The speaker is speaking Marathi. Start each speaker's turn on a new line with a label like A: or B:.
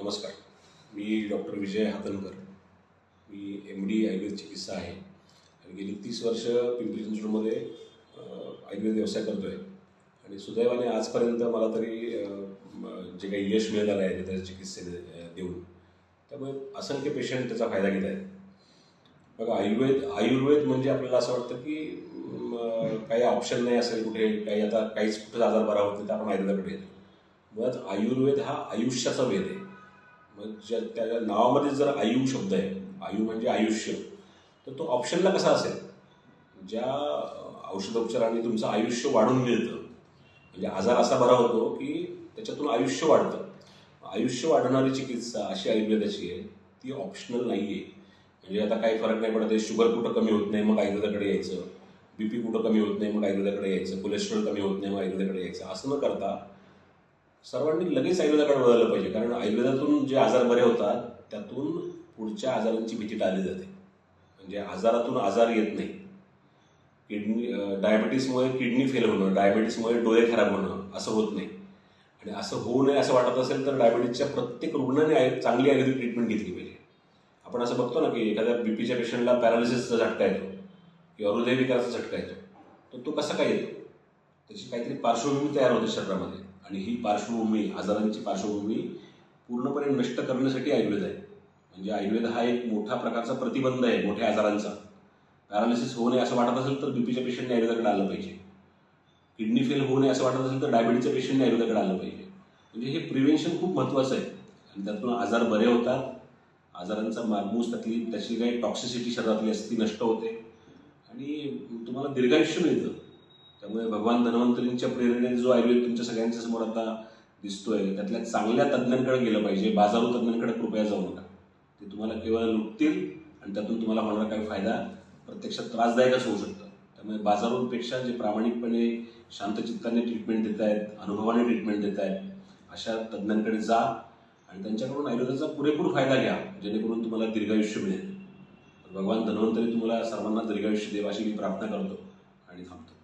A: नमस्कार. मी डॉक्टर विजय हातनकर. मी एम डी आयुर्वेद चिकित्सा आहे. आणि गेली तीस वर्ष पिंपरी चिंचवडमध्ये आयुर्वेद व्यवसाय करतो आहे आणि सुदैवाने आजपर्यंत मला तरी जे काही यश मिळालं आहे त्याच्या चिकित्सेने देऊन त्यामुळे असंख्य पेशंट त्याचा फायदा घेत आहेत. बघा आयुर्वेद आयुर्वेद म्हणजे आपल्याला असं वाटतं की काही ऑप्शन नाही असेल कुठे काही आता काहीच कुठं आजार बरा होत नाही तर आपण आयुर्वेदाकडे येतो. मुळात आयुर्वेद हा आयुष्याचा वेद आहे. मग ज्या त्या नावामध्ये जर आयु शब्द आहे आयु म्हणजे आयुष्य तर तो ऑप्शनला कसा असेल? ज्या औषधोपचाराने तुमचं आयुष्य वाढून मिळतं म्हणजे आजार असा बरा होतो की त्याच्यातून आयुष्य वाढतं. आयुष्य वाढवणारी चिकित्सा अशी आयुर्वेदाची आहे ती ऑप्शनल नाही आहे म्हणजे आता काही फरक नाही पडत आहे शुगर कुठं कमी होत नाही मग आयुर्वेदाकडे यायचं. बी पी कुठं कमी होत नाही मग आयुर्वेदाकडे यायचं. कोलेस्ट्रॉल कमी होत नाही मग आयुर्वेदाकडे यायचं. असं न करता सर्वांनी लगेच आयुर्वेदाकडे वळलं पाहिजे. कारण आयुर्वेदातून जे आजार बरे होतात त्यातून पुढच्या आजारांची भीती टाळली जाते. म्हणजे आजारातून आजार येत नाही. किडनी डायबिटीसमुळे किडनी फेल होणं डायबिटीसमुळे डोळे खराब होणं असं होत नाही. आणि असं होऊ नये असं वाटत असेल तर डायबिटीसच्या प्रत्येक रुग्णाने आय चांगली आयुर्वेदिक ट्रीटमेंट घेतली पाहिजे. आपण असं बघतो ना की एखाद्या बीपीच्या पेशंटला पॅरालिसिसचा झटका येतो किंवा हृदयविकाराचा झटका येतो. तर तो कसा काय येतो? त्याची काहीतरी पार्श्वभूमी तयार होते शरीरामध्ये. आणि ही पार्श्वभूमी आजारांची पार्श्वभूमी पूर्णपणे नष्ट करण्यासाठी आयुर्वेद आहे. म्हणजे आयुर्वेद हा एक मोठा प्रकारचा प्रतिबंध आहे मोठ्या आजारांचा. पॅरालिसिस होऊ नये असं वाटत असेल तर बीपीच्या पेशंटने आयुर्वेदाकडे आलं पाहिजे. किडनी फेल होऊ नये असं वाटत असेल तर डायबिटीच्या पेशंटने आयुर्वेदाकडे आलं पाहिजे. म्हणजे हे प्रिव्हेन्शन खूप महत्त्वाचं आहे. आणि त्यातून आजार बरे होतात. आजारांचा मागमूस त्यातली त्याची काही टॉक्सिसिटी शरीरातली असते ती नष्ट होते. आणि तुम्हाला दीर्घायुष्य मिळतं. त्यामुळे भगवान धन्वंतरींच्या प्रेरणेने जो आयुर्वेद तुमच्या सगळ्यांच्या समोर आता दिसतोय त्यातल्या चांगल्या तज्ज्ञांकडे गेलं पाहिजे. बाजारू तज्ज्ञांकडे कृपया जाऊ नका. ते तुम्हाला केवळ लुटतील आणि त्यातून तुम्हाला होणारा काही फायदा प्रत्यक्षात त्रासदायकच होऊ शकतं. त्यामुळे बाजारूंपेक्षा जे प्रामाणिकपणे शांतचित्ताने ट्रीटमेंट देत आहेत अनुभवाने ट्रीटमेंट देत आहेत अशा तज्ज्ञांकडे जा आणि त्यांच्याकडून आयुर्वेदाचा पुरेपूर फायदा घ्या जेणेकरून तुम्हाला दीर्घायुष्य मिळेल. भगवान धन्वंतरी तुम्हाला सर्वांना दीर्घायुष्य देवाशी मी प्रार्थना करतो आणि थांबतो.